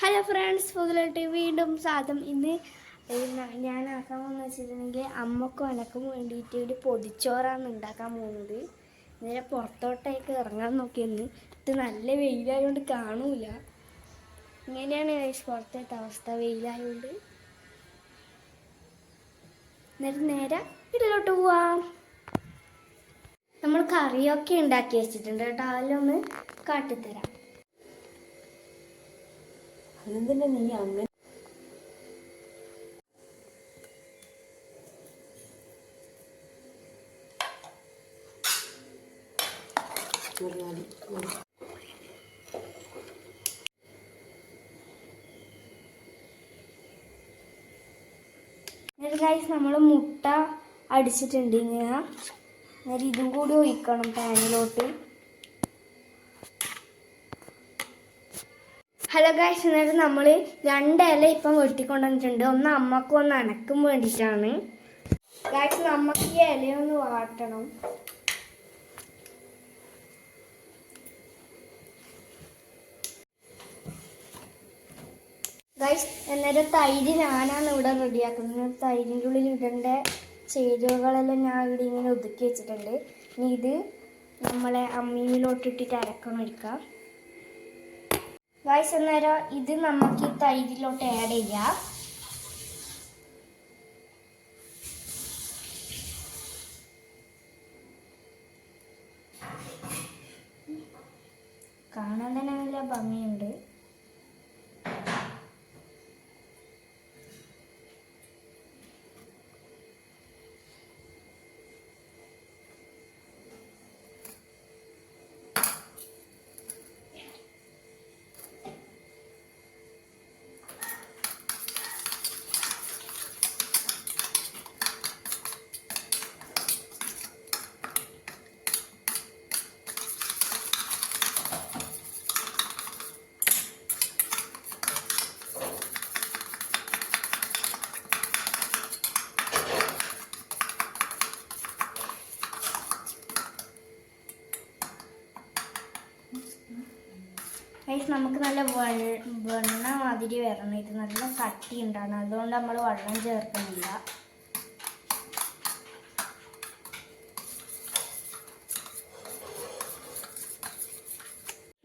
Hello friends പുതിലായിട്ട് വീണ്ടും സാധം. ഇന്ന് ഞാൻ ആക്കാൻ പോകുന്ന വെച്ചിട്ടുണ്ടെങ്കിൽ അമ്മക്കും എനക്കും വേണ്ടിയിട്ട് ഒരു പൊതിച്ചോറാണ് ഉണ്ടാക്കാൻ പോകുന്നത്. നേരെ പുറത്തോട്ടേക്ക് ഇറങ്ങാൻ നോക്കിയെന്ന്. ഇത് നല്ല വെയിലായതുകൊണ്ട് കാണൂല. ഇങ്ങനെയാണ് പുറത്തേത്തെ അവസ്ഥ. വെയിലായതുകൊണ്ട് എന്നിട്ട് നേരെ വീട്ടിലോട്ട് പോവാം. നമ്മൾ കറിയൊക്കെ ഉണ്ടാക്കി വെച്ചിട്ടുണ്ട് കേട്ടോ. അതിലൊന്ന് കാട്ടിത്തരാം. അതെന്തിനാ നീ അങ്ങനെ? എന്നിട്ട് ഗൈസ് നമ്മൾ മുട്ട അടിച്ചിട്ടുണ്ട് ഇങ്ങനെ. ഇതും കൂടി ഒഴിക്കണം പാനിലോട്ട് ഹലോ ഗായ്സ് എന്നിട്ട് നമ്മൾ രണ്ട് ഇല ഇപ്പം വെട്ടിക്കൊണ്ടുവന്നിട്ടുണ്ട്. ഒന്ന് അമ്മക്കും ഒന്ന് അനക്കും വേണ്ടിയിട്ടാണ്. ഗായ്സ് നമുക്ക് ഈ ഇലയൊന്ന് വാട്ടണം. ഗൈസ് എന്നൊരു തൈര് ഞാനാണ് ഇവിടെ റെഡിയാക്കുന്നത്. തൈരിന്റെ ഉള്ളിൽ ഇടേണ്ട ചേരുവകളെല്ലാം ഞാൻ ഇവിടെ ഇങ്ങനെ ഒതുക്കി വെച്ചിട്ടുണ്ട്. ഇനി ഇത് നമ്മളെ അമ്മിയിലോട്ടിട്ടിട്ട് അരക്കണം എടുക്കാം ഗൈസ് അന്നേരം ഇത് നമുക്ക് ഈ തൈരിലോട്ട് ആഡ് ചെയ്യാം. കാണാൻ തന്നെ നല്ല ഭംഗിയുണ്ട്. ഗൈസ് നമുക്ക് നല്ല വെണ്ണ മാതിരി വരണം. ഇത് നല്ല കട്ടി ഉണ്ടാണ് അതുകൊണ്ട് നമ്മൾ വെള്ളം ചേർക്കുന്നില്ല.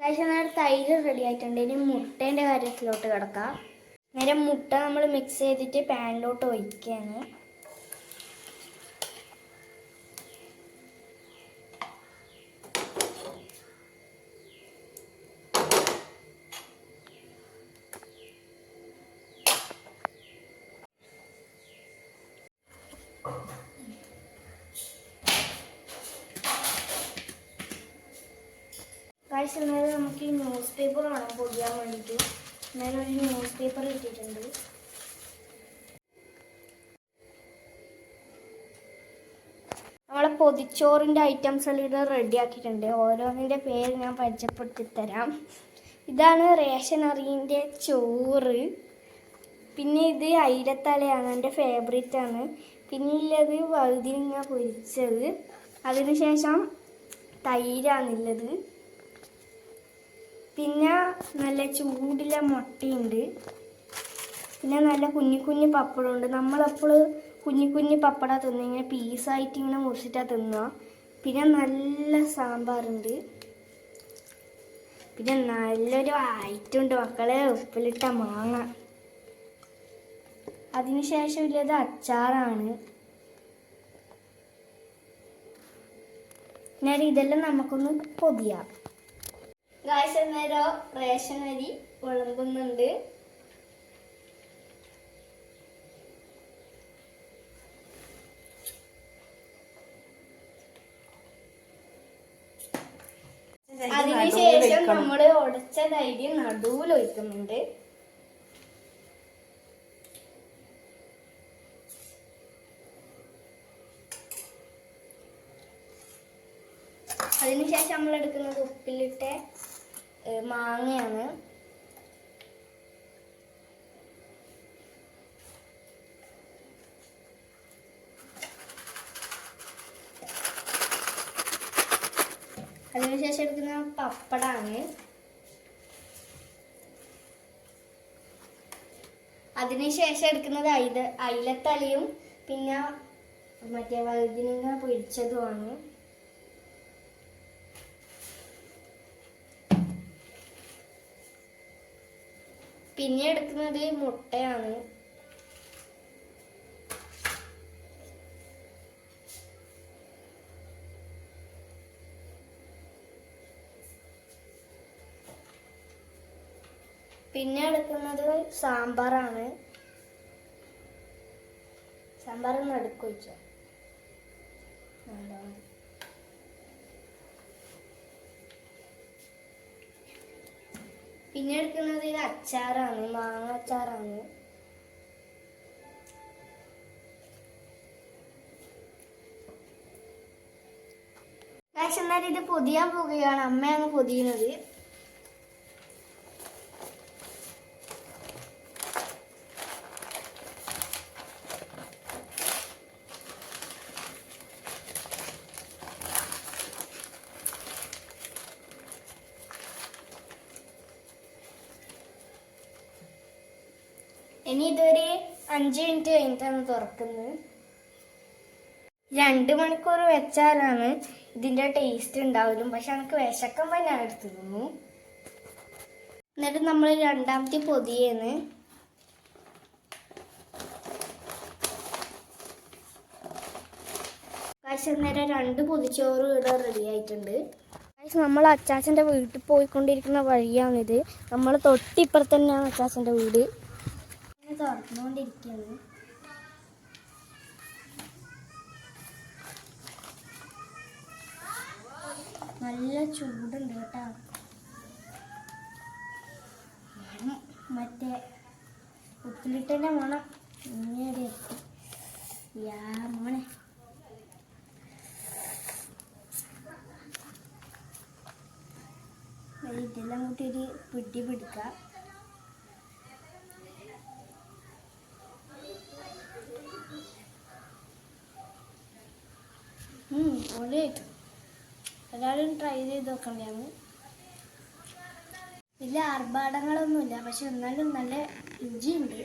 ഗൈസ് എന്നാൽ തൈര് റെഡി ആയിട്ടുണ്ട്. ഇനി മുട്ടേന്റെ കാര്യത്തിലോട്ട് കിടക്കാം. നേരെ മുട്ട നമ്മൾ മിക്സ് ചെയ്തിട്ട് പാനിലോട്ട് ഒഴിക്കുകയാണ് ഗൈസ് എന്നാലും നമുക്ക് ഈ ന്യൂസ് പേപ്പർ വേണം പൊടിയാൻ വേണ്ടിയിട്ട് എന്നാലും ഒരു ന്യൂസ് പേപ്പർ കിട്ടിയിട്ടുണ്ട്. നമ്മളെ പൊതിച്ചോറിന്റെ ഐറ്റംസ് എല്ലാം ഇത് റെഡി ആക്കിയിട്ടുണ്ട്. ഓരോന്നിന്റെ പേര് ഞാൻ പരിചയപ്പെടുത്തി തരാം. ഇതാണ് റേഷൻ അറിയിന്റെ ചോറ്. പിന്നെ ഇത് അയിലത്തലയാണ് എന്റെ ഫേവറേറ്റ് ആണ്. പിന്നെ ഉള്ളത് വഴുതിരിങ്ങ പൊരിച്ചത്. അതിനുശേഷം തൈരാണുള്ളത് പിന്നെ നല്ല ചൂടിലെ മുട്ടയുണ്ട്. പിന്നെ നല്ല കുഞ്ഞു കുഞ്ഞു പപ്പടമുണ്ട്. നമ്മളപ്പോൾ കുഞ്ഞു കുഞ്ഞു പപ്പട തിന്നുക ഇങ്ങനെ പീസായിട്ട് ഇങ്ങനെ മുറിച്ചിട്ടാണ് തിന്നുക പിന്നെ നല്ല സാമ്പാറുണ്ട്. പിന്നെ നല്ലൊരു ഐറ്റം ഉണ്ട്. മക്കളെ ഉപ്പിലിട്ട മാങ്ങ. അതിനുശേഷം ഉള്ളത് അച്ചാറാണ്. പിന്നെ ഇതെല്ലാം നമുക്കൊന്ന് പൊതിയാം. ഗായ്സ് അന്നേരം റേഷൻ അരി വിളമ്പുന്നുണ്ട്. അതിനുശേഷം നമ്മൾ ഉടച്ച തൈര് നടുവിൽ ഒഴിക്കുന്നുണ്ട്. അതിനുശേഷം നമ്മൾ എടുക്കുന്നത് ഉപ്പിലിട്ട മാങ്ങയാണ്. അതിനുശേഷം എടുക്കുന്ന പപ്പടാണ്. അതിനുശേഷം എടുക്കുന്നത് അയില പിന്നെ മറ്റേ വൈദ്യുതി പൊരിച്ചതുമാണ്. പിന്നെ എടുക്കുന്നത് മുട്ടയാണ്. പിന്നെ എടുക്കുന്നത് സാമ്പാറാണ്. സാമ്പാറൊന്നും നടുക്ക് വെച്ചോ വേണ്ട, മതി. പിന്നെ എടുക്കുന്നത് ഇത് അച്ചാറാണ് മാങ്ങ അച്ചാറാണ്. എന്നാൽ ഇത് പൊതിയാൻ പോകുകയാണ് അമ്മയാണ് പൊതിയുന്നത്. ഇനി ഇതൊരു അഞ്ച് മിനിറ്റ് കഴിഞ്ഞിട്ടാണ് തുറക്കുന്നത്. രണ്ട് മണിക്കൂർ വെച്ചാലാണ് ഇതിന്റെ ടേസ്റ്റ് ഉണ്ടാവലും പക്ഷെ എനിക്ക് വിശക്കുമ്പോൾ ഞാൻ എടുത്തു തിന്നു എന്നിട്ട് നമ്മൾ രണ്ടാമത്തെ പൊതിയാണ്. പക്ഷെ നേരം രണ്ട് പൊതിച്ചോറ് ഇവിടെ റെഡി ആയിട്ടുണ്ട്. നമ്മൾ അച്ചാച്ചന്റെ വീട്ടിൽ പോയിക്കൊണ്ടിരിക്കുന്ന വഴിയാണിത്. നമ്മൾ തൊട്ടിപ്പുറത്ത് തന്നെയാണ് അച്ചാച്ചന്റെ വീട്. ഇങ്ങനെ തുറന്നുകൊണ്ടിരിക്കുകയാണ് നല്ല ചൂടുണ്ട് കേട്ടോ. മറ്റേ ഉപ്പിലിട്ടതിന്റെ മണം ഇങ്ങനെ എത്തി മോനെ. ഇതെല്ലാം കൂട്ടി ഒരു പിടി പിടിക്കാം. പൊളിയായിട്ടു എല്ലാവരും ട്രൈ ചെയ്ത് നോക്കണ്ടാണ് വലിയ ആർഭാടങ്ങളൊന്നുമില്ല പക്ഷെ എന്നാലും നല്ല രുചിയുണ്ട്.